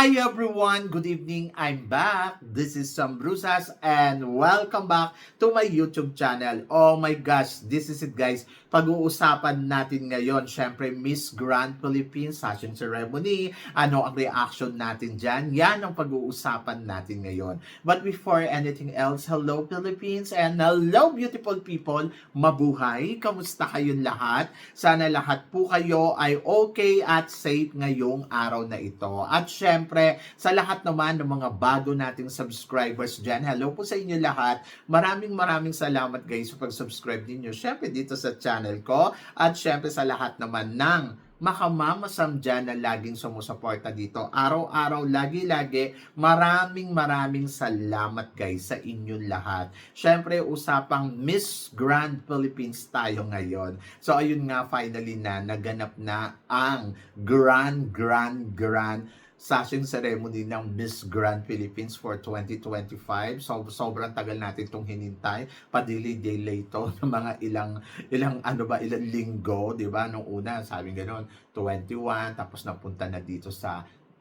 Bye. Everyone! Good evening! I'm back. This is Sam Brusas and welcome back to my YouTube channel. Oh my gosh, this is it guys. Pag-uusapan natin ngayon, syempre Miss Grand Philippines Fashion Ceremony. Ano ang reaction natin dyan? Yan ang pag-uusapan natin ngayon. But before anything else, hello Philippines and hello beautiful people. Mabuhay! Kamusta kayong lahat? Sana lahat po kayo ay okay at safe ngayong araw na ito. At syempre, sa lahat naman ng mga bago nating subscribers dyan, hello po sa inyo lahat. Maraming maraming salamat guys sa pag-subscribe ninyo. Syempre dito sa channel ko. At syempre sa lahat naman ng makamamasam dyan na laging sumusuporta dito. Araw-araw, lagi-lagi, maraming maraming salamat guys sa inyong lahat. Syempre, usapang Miss Grand Philippines tayo ngayon. So, ayun nga, finally na, naganap na ang Grand, Grand, Grand sashing ceremony ng Miss Grand Philippines for 2025. So, sobrang tagal natin itong hinintay. Padili-delay to ng mga ilang, ilang ano ba, ilang linggo, di ba? Nung una, sabi gano'n, 21, tapos napunta na dito sa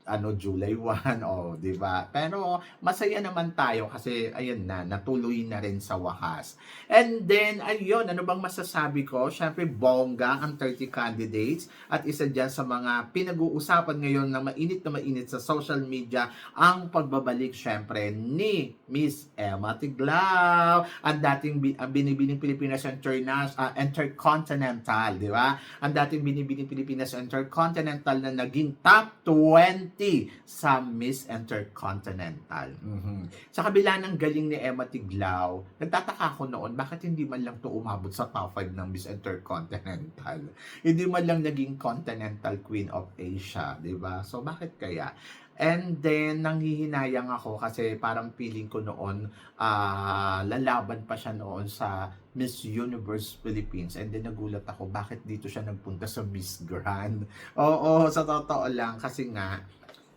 ano July 1 oh di ba? Pero masaya naman tayo kasi ayun na natuloy na rin sa wakas. And then ayun ano bang masasabi ko? Syempre bongga ang 30 candidates. At isa diyan sa mga pinag-uusapan ngayon na mainit na mainit sa social media ang pagbabalik syempre ni Miss Emma Tiglao ang dating binibining Pilipinas Internas ah, Intercontinental di ba? Ang dating binibining Pilipinas Intercontinental na naging top 20 sa Miss Intercontinental. Mhm. Sa kabila ng galing ni Emma Tiglao, nagtataka ako noon, bakit hindi man lang to umabot sa top 5 ng Miss Intercontinental? Hindi man lang naging Continental Queen of Asia, di ba? So, bakit kaya? And then, nanghihinayang ako kasi parang feeling ko noon, ah, lalaban pa siya noon sa Miss Universe Philippines. And then, nagulat ako, bakit dito siya nagpunta sa Miss Grand? Oo, sa totoo lang, kasi nga,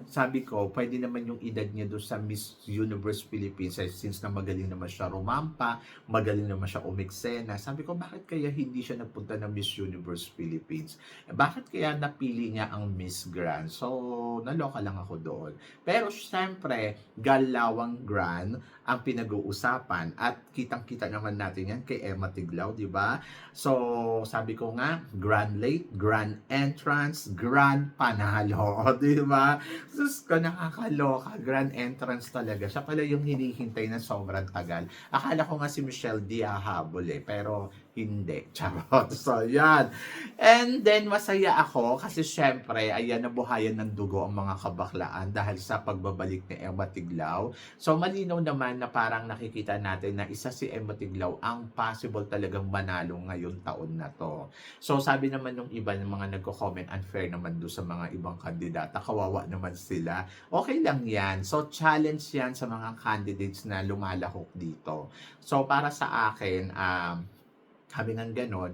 sabi ko, pwede naman yung edad niya doon sa Miss Universe Philippines eh, since na magaling naman siya rumampa, magaling naman siya umiksena. Sabi ko, bakit kaya hindi siya nagpunta ng Miss Universe Philippines? Eh, bakit kaya napili niya ang Miss Grand? So, naloka lang ako doon. Pero syempre, galawang Grand ang pinag-uusapan at kitang-kita naman natin yan kay Emma Tiglao, di ba? So, sabi ko nga, Grand Late, Grand Entrance, Grand Panalo, di ba? Sus ko, nakakaloka. Grand entrance talaga. Siya pala yung hinihintay na sobrang tagal. Akala ko nga si Michelle D hahabol eh. Pero hindi. Charot. So, yan. And then, masaya ako kasi syempre, ayan, nabuhayan ng dugo ang mga kabaklaan dahil sa pagbabalik ni Emma Tiglao. So, malinaw naman na parang nakikita natin na isa si Emma Tiglao ang possible talagang manalo ngayon taon na to. So, sabi naman ng iba ng mga nagko-comment, unfair naman do sa mga ibang kandidata. Kawawa naman sila. Okay lang yan. So, challenge yan sa mga candidates na lumalahok dito. So, para sa akin, um, sabi ng ganon,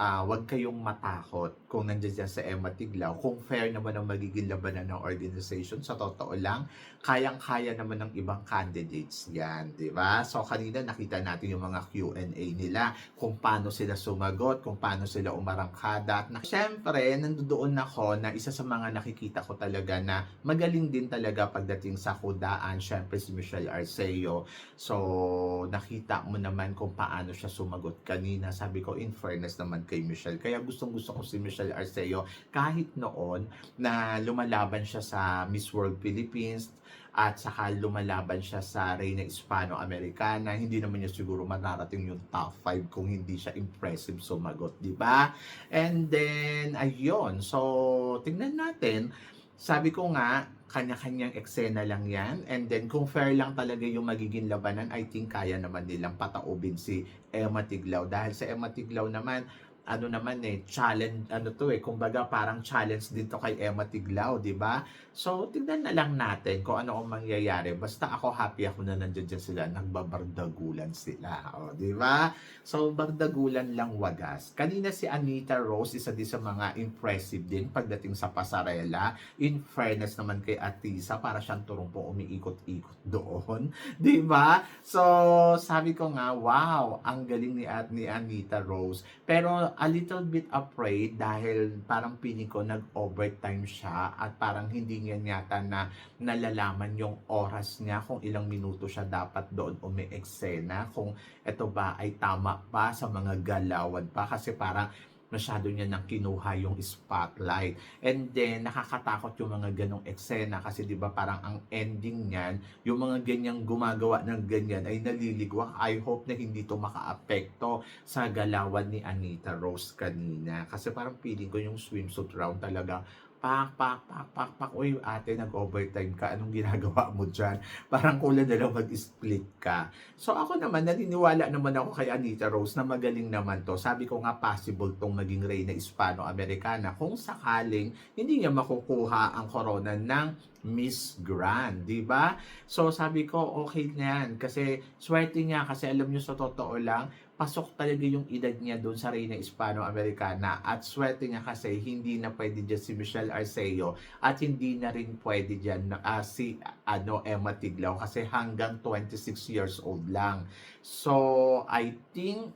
ah wag kayong matakot kung nandiyan dyan sa Emma Tiglao. Kung fair naman ang magiging labanan ng organization, sa totoo lang, kayang-kaya naman ng ibang candidates yan, di ba? So, kanina nakita natin yung mga Q&A nila, kung paano sila sumagot, kung paano sila umarangkada. At na, syempre, nandoon ako na isa sa mga nakikita ko talaga na magaling din talaga pagdating sa kudaan, syempre si Michelle Arceo. So, nakita mo naman kung paano siya sumagot kanina. Sabi ko, in fairness naman kay Michelle. Kaya gustong gusto ko si Michelle Arceo kahit noon na lumalaban siya sa Miss World Philippines at saka lumalaban siya sa Reina Hispano-Americana, hindi naman niya siguro mararating yung top 5 kung hindi siya impressive sumagot, di ba? And then, ayun. So, tingnan natin. Sabi ko nga, kanya-kanyang eksena lang yan. And then, kung fair lang talaga yung magiging labanan, I think kaya naman nilang pataubin si Emma Tiglao. Dahil sa Emma Tiglao naman, ano naman eh, challenge, ano to eh, kumbaga parang challenge dito kay Emma Tiglao, di ba? So, tignan na lang natin kung ano ang mangyayari. Basta ako happy ako na nandiyan dyan sila, nagbabardagulan sila, o, di ba? So, bardagulan lang wagas. Kanina si Anita Rose, isa din sa mga impressive din pagdating sa pasarela. In fairness naman kay Atisa, para siyang turumpo umiikot-ikot doon, di ba? So, sabi ko nga, wow, ang galing ni, At ni Anita Rose. Pero a little bit afraid dahil parang piling ko nag-overtime siya at parang hindi niya yata na nalalaman yung oras niya kung ilang minuto siya dapat doon umi-eksena kung ito ba ay tama pa sa mga galawan pa. Kasi parang masyado niya nang kinuha yung spotlight. And then, nakakatakot yung mga ganong eksena kasi di ba parang ang ending niyan, yung mga ganyang gumagawa ng ganyan ay naliligwak. I hope na hindi to makaapekto sa galawan ni Anita Rose kanina. Kasi parang feeling ko yung swimsuit round talaga pak, pak, pak, pak, pak. Uy, ate, nag-overtime ka. Anong ginagawa mo dyan? Parang kulang na lang mag-split ka. So ako naman, naniniwala naman ako kay Anita Rose na magaling naman to. Sabi ko nga possible tong maging reyna Hispano-Americana kung sakaling hindi niya makukuha ang corona ng Miss Grand, di ba? So sabi ko, okay na yan. Kasi swerte niya, kasi alam niyo sa totoo lang, pasok talaga yung edad niya doon sa Reyna Hispano-Americana at swerte niya kasi hindi na pwede dyan si Michelle Arceo at hindi na rin pwede dyan ah, si ano, Emma Tiglao kasi hanggang 26 years old lang. So, I think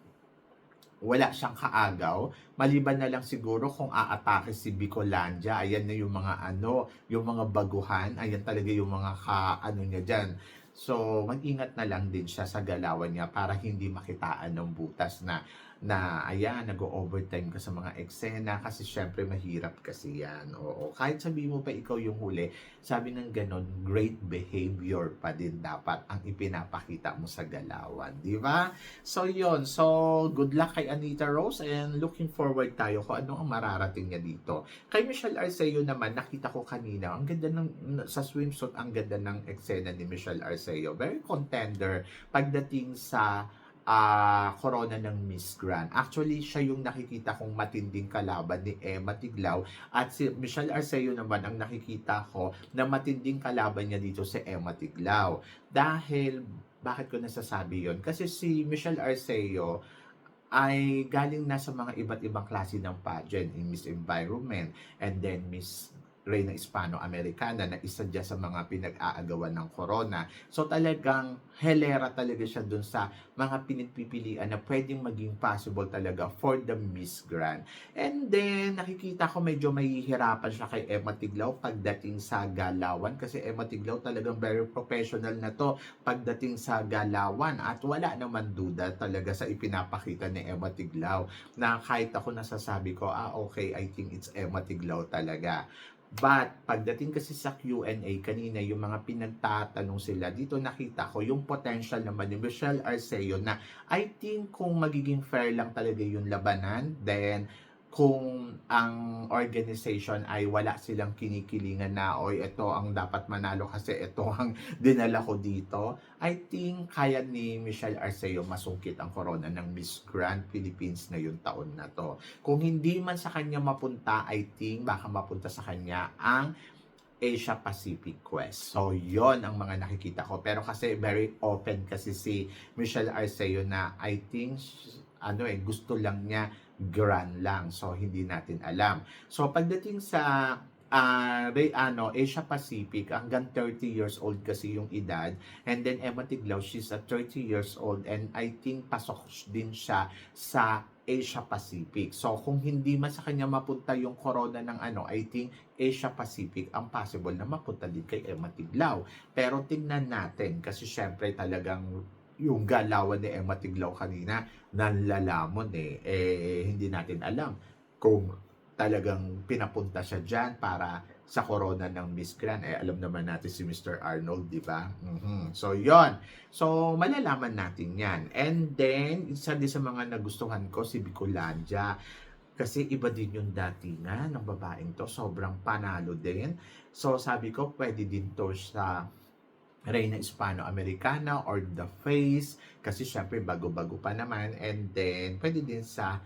wala siyang kaagaw. Maliban na lang siguro kung aatake si Bicolandia. Ayan na yung mga ano, yung mga baguhan. Ayan talaga yung mga ka, ano niya dyan. So, mag-ingat na lang din siya sa galawan niya para hindi makitaan ng butas na na ayan, nag-overtime ka sa mga eksena kasi syempre mahirap kasi yan. Oo, kahit sabi mo pa ikaw yung huli, sabi ng ganon, great behavior pa din dapat ang ipinapakita mo sa galawan, di ba? So yon so good luck kay Anita Rose and looking forward tayo kung ano ang mararating niya dito. Kay Michelle Arceo naman, nakita ko kanina, ang ganda ng, sa swimsuit, ang ganda ng eksena ni Michelle Arceo. Very contender pagdating sa ah corona ng Miss Grand. Actually, siya yung nakikita kong matinding kalaban ni Emma Tiglao at si Michelle Arceo naman ang nakikita ko na matinding kalaban niya dito si Emma Tiglao. Dahil, bakit ko nasasabi yon Kasi si Michelle Arceo ay galing na sa mga iba't ibang klase ng pageant in Miss Environment and then Miss Reyna Hispano-Americana na isa dyan sa mga pinag-aagawan ng corona. So talagang helera talaga siya dun sa mga pinagpipilian na pwedeng maging possible talaga for the Miss Grand. And then, nakikita ko medyo mahihirapan siya kay Emma Tiglao pagdating sa galawan kasi Emma Tiglao talagang very professional na to pagdating sa galawan at wala naman duda talaga sa ipinapakita ni Emma Tiglao na kahit ako nasasabi ko, ah okay, I think it's Emma Tiglao talaga. But, pagdating kasi sa Q&A kanina, yung mga pinagtatanong sila, dito nakita ko yung potential naman ni Michelle Arceo na I think kung magiging fair lang talaga yung labanan, then kung ang organization ay wala silang kinikilingan na o ito ang dapat manalo kasi ito ang dinala ko dito, I think kaya ni Michelle Arceo masungkit ang corona ng Miss Grand Philippines na yung taon na to. Kung hindi man sa kanya mapunta, I think baka mapunta sa kanya ang Asia Pacific Quest. So, yon ang mga nakikita ko. Pero kasi very open kasi si Michelle Arceo na I think ano eh, gusto lang niya grand lang. So, hindi natin alam. So, pagdating sa Ray, ano, Asia Pacific, hanggang 30 years old kasi yung edad. And then Emma Tiglao, she's at 30 years old and I think pasok din siya sa Asia Pacific. So, kung hindi man sa kanya mapunta yung corona ng ano, I think Asia Pacific ang possible na mapunta din kay Emma Tiglao. Pero tingnan natin kasi syempre talagang yung galawan ni Emma Tiglao kanina, nanlalamon eh. Eh, hindi natin alam kung talagang pinapunta siya dyan para sa corona ng Miss Grand. Eh, alam naman natin si Mr. Arnold, di ba? Mhm. So, yon So, malalaman natin yan. And then, isa din sa mga nagustuhan ko, si Bicolandia. Kasi iba din yung datingan ng babaeng to. Sobrang panalo din. So, sabi ko, pwede din to sa Reyna Hispano-Americana or The Face kasi syempre bago-bago pa naman and then pwede din sa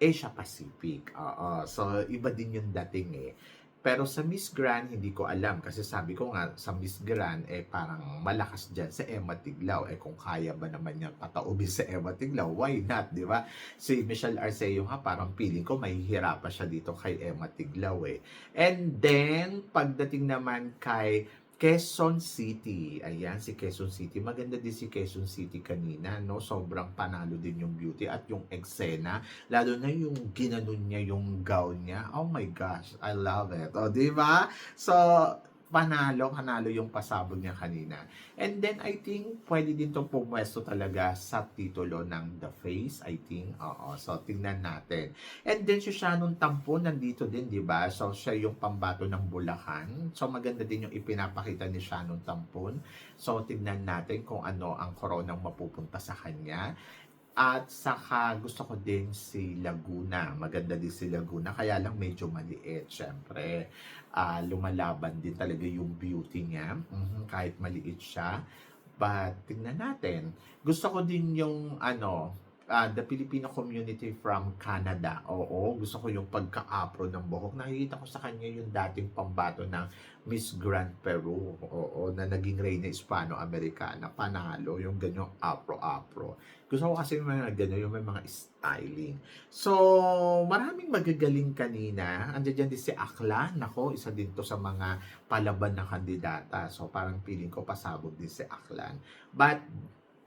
Asia Pacific. Oo. So iba din yung dating eh. Pero sa Miss Grand, hindi ko alam. Kasi sabi ko nga, sa Miss Grand, eh parang malakas dyan sa Emma Tiglao. Eh kung kaya ba naman niya pataubin sa Emma Tiglao, why not, di ba? Si Michelle Arceo nga, parang feeling ko mahihirapan siya dito kay Emma Tiglao eh. And then, pagdating naman kay Quezon City. Ayan, si Quezon City. Maganda din si Quezon City kanina, no? Sobrang panalo din yung beauty at yung eksena. Lalo na yung ginanon niya yung gown niya. Oh my gosh, I love it. O, di ba? So, panalo, panalo yung pasabog niya kanina. And then, I think, pwede din to pumwesto talaga sa titulo ng The Face, I think. Oo, so tingnan natin. And then, si Shannon Tampo nandito din, di ba? So, siya yung pambato ng Bulacan. So, maganda din yung ipinapakita ni Shannon Tampon. So, tignan natin kung ano ang koronang mapupunta sa kanya. At saka gusto ko din si Laguna. Maganda din si Laguna. Kaya lang medyo maliit, syempre. Ah, lumalaban din talaga yung beauty niya. Mhm, kahit maliit siya. But, tingnan natin. Gusto ko din yung, ano, ah, the Filipino community from Canada. Oo, gusto ko yung pagka-apro ng buhok. Nakikita ko sa kanya yung dating pambato ng Miss Grand Peru. Oo, na naging Reyna Hispano-Americana. Panalo, yung ganyong apro-apro. Gusto ko kasi yung mga ganyan, yung may mga styling. So, maraming magagaling kanina. Andiyan dyan din si Akla. Nako, isa din to sa mga palaban na kandidata. So, parang feeling ko pasabog din si Aklan. But,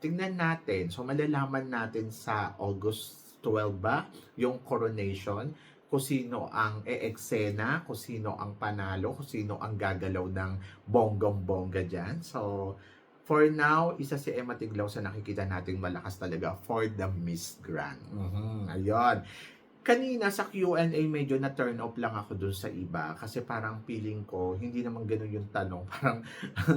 tingnan natin. So, malalaman natin sa August 12 ba, yung coronation, kung sino ang e-eksena, kung sino ang panalo, kung sino ang gagalaw ng bonggong-bongga dyan. So, for now, isa si Emma Tiglaw sa nakikita nating malakas talaga for the Miss Grand. Mhm, Ayun. Kanina sa Q&A medyo na turn off lang ako dun sa iba. Kasi parang feeling ko hindi naman ganun yung tanong. Parang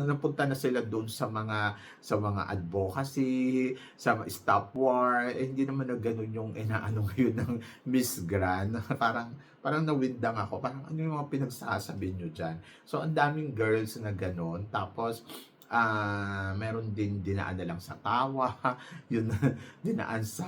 napunta na sila dun sa mga sa mga advocacy sa stop war. Eh, hindi naman na ganun yung inaano ngayon ng Miss Grand parang parang nawindang ako. Parang ano yung mga pinagsasabi nyo dyan? So ang daming girls na ganun. Tapos ah meron din dinaan na lang sa tawa yun dinaan sa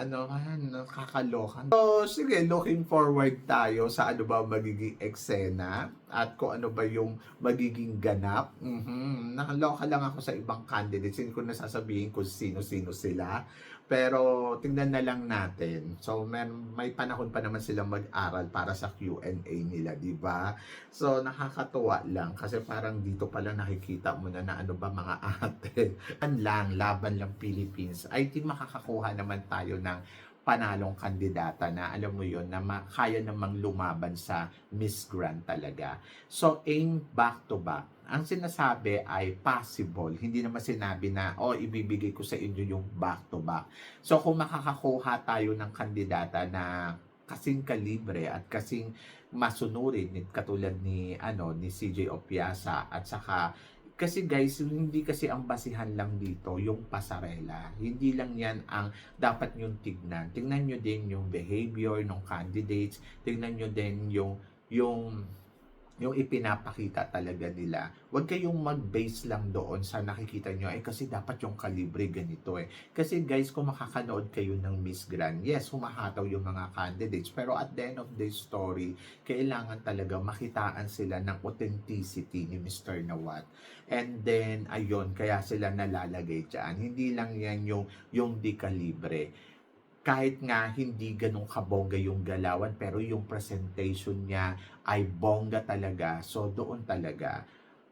ano man, nakakaloka. So, sige, looking forward tayo sa ano ba magiging eksena at kung ano ba yung magiging ganap. Mhm. Nakaloka lang ako sa ibang candidates. Hindi ko na sasabihin kung sino-sino sila. Pero tingnan na lang natin. So may, may panahon pa naman silang mag-aral para sa Q&A nila, di ba? So nakakatuwa lang kasi parang dito pa lang nakikita mo na na ano ba mga ate. An lang, laban lang Philippines. I think makakakuha naman tayo ng panalong kandidata na alam mo yon na kaya namang lumaban sa Miss Grand talaga. So aim back to back ang sinasabi ay possible. Hindi naman sinabi na, oh, ibibigay ko sa inyo yung back to back. So, kung makakakuha tayo ng kandidata na kasing kalibre at kasing masunurin katulad ni ano ni CJ Opiasa at saka kasi guys, hindi kasi ang basihan lang dito yung pasarela. Hindi lang yan ang dapat nyong tignan. Tingnan nyo din yung behavior ng candidates. Tingnan nyo din yung yung yung ipinapakita talaga nila. Huwag kayong mag-base lang doon sa nakikita nyo, eh kasi dapat yung kalibre ganito eh. Kasi guys, kung makakanood kayo ng Miss Grand, yes, humahataw yung mga candidates, pero at the end of the story, kailangan talaga makitaan sila ng authenticity ni Mr. Nawat. And then, ayun, kaya sila nalalagay dyan. Hindi lang yan yung, yung di kalibre kahit nga hindi ganun kabongga yung galawan, pero yung presentation niya ay bongga talaga. So, doon talaga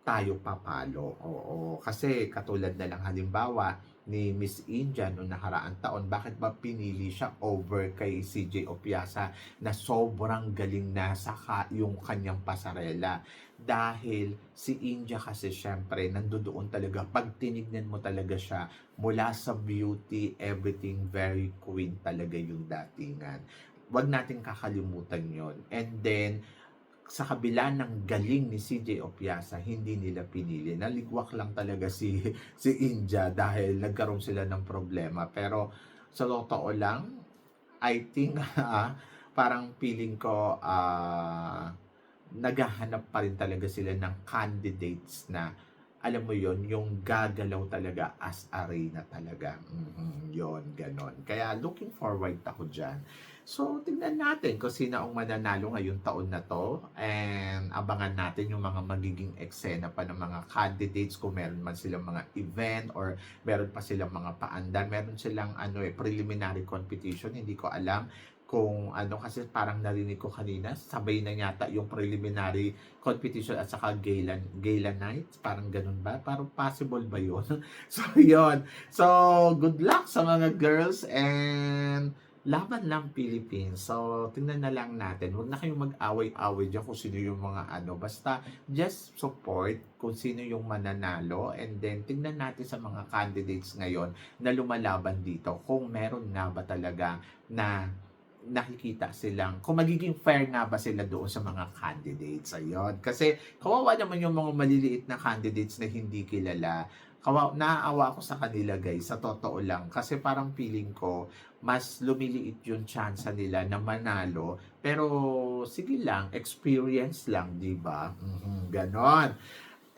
tayo papalo. Oo. Kasi katulad na lang halimbawa ni Miss India noong nakaraang taon, bakit ba pinili siya over kay CJ Opiasa na sobrang galing na sa ka- yung kanyang pasarela? Dahil si India kasi syempre nandoon talaga, pag tinignan mo talaga siya, mula sa beauty, everything, very queen talaga yung datingan. Huwag natin kakalimutan yon And then, sa kabila ng galing ni CJ Opiasa, hindi nila pinili. Naligwak lang talaga si, si India dahil nagkaroon sila ng problema. Pero sa totoo lang, I think ah, parang feeling ko ah, naghahanap pa rin talaga sila ng candidates na alam mo yon yung gagalaw talaga as arena talaga. Mhm, yon ganon. Kaya looking forward ako dyan. So, tingnan natin kung sino ang mananalo ngayong taon na to. And abangan natin yung mga magiging eksena pa ng mga candidates kung meron man silang mga event or meron pa silang mga paandan. Meron silang ano eh, preliminary competition, hindi ko alam. Kung ano kasi parang narinig ko kanina sabay na yata yung preliminary competition at saka gala, gala night parang ganun ba? Parang possible ba yun? So yun. So good luck sa mga girls and laban lang Philippines. So tingnan na lang natin. Huwag na kayong mag-away-away dyan kung sino yung mga ano. Basta just support kung sino yung mananalo and then tingnan natin sa mga candidates ngayon na lumalaban dito kung meron nga ba talaga na nakikita silang, kung magiging fair nga ba sila doon sa mga candidates. Ayun. Kasi kawawa naman yung mga maliliit na candidates na hindi kilala. Kawa, naaawa ako sa kanila guys, sa totoo lang. Kasi parang feeling ko, mas lumiliit yung chance nila na manalo. Pero sige lang, experience lang, di ba? Mhm, ganon.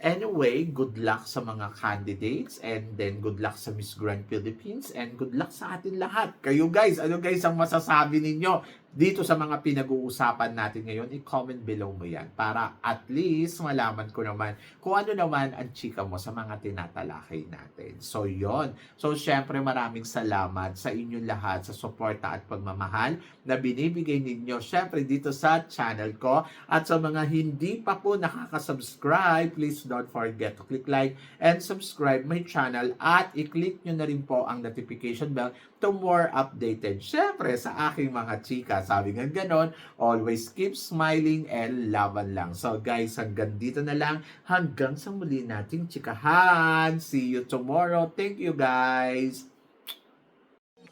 Anyway, good luck sa mga candidates and then good luck sa Miss Grand Philippines and good luck sa atin lahat. Kayo guys, ano guys ang masasabi ninyo dito sa mga pinag-uusapan natin ngayon? I-comment below mo yan para at least malaman ko naman kung ano naman ang chika mo sa mga tinatalakay natin. So yon. So syempre maraming salamat sa inyong lahat sa suporta at pagmamahal na binibigay ninyo syempre dito sa channel ko at sa mga hindi pa po nakaka-subscribe, please don't forget to click like and subscribe my channel at i-click nyo na rin po ang notification bell to more updated. Syempre, sa aking mga chika, sabi nga ganon, always keep smiling and laban lang. So guys, hanggang dito na lang. Hanggang sa muli nating chikahan. See you tomorrow. Thank you guys.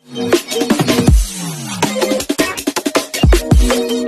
Thank you.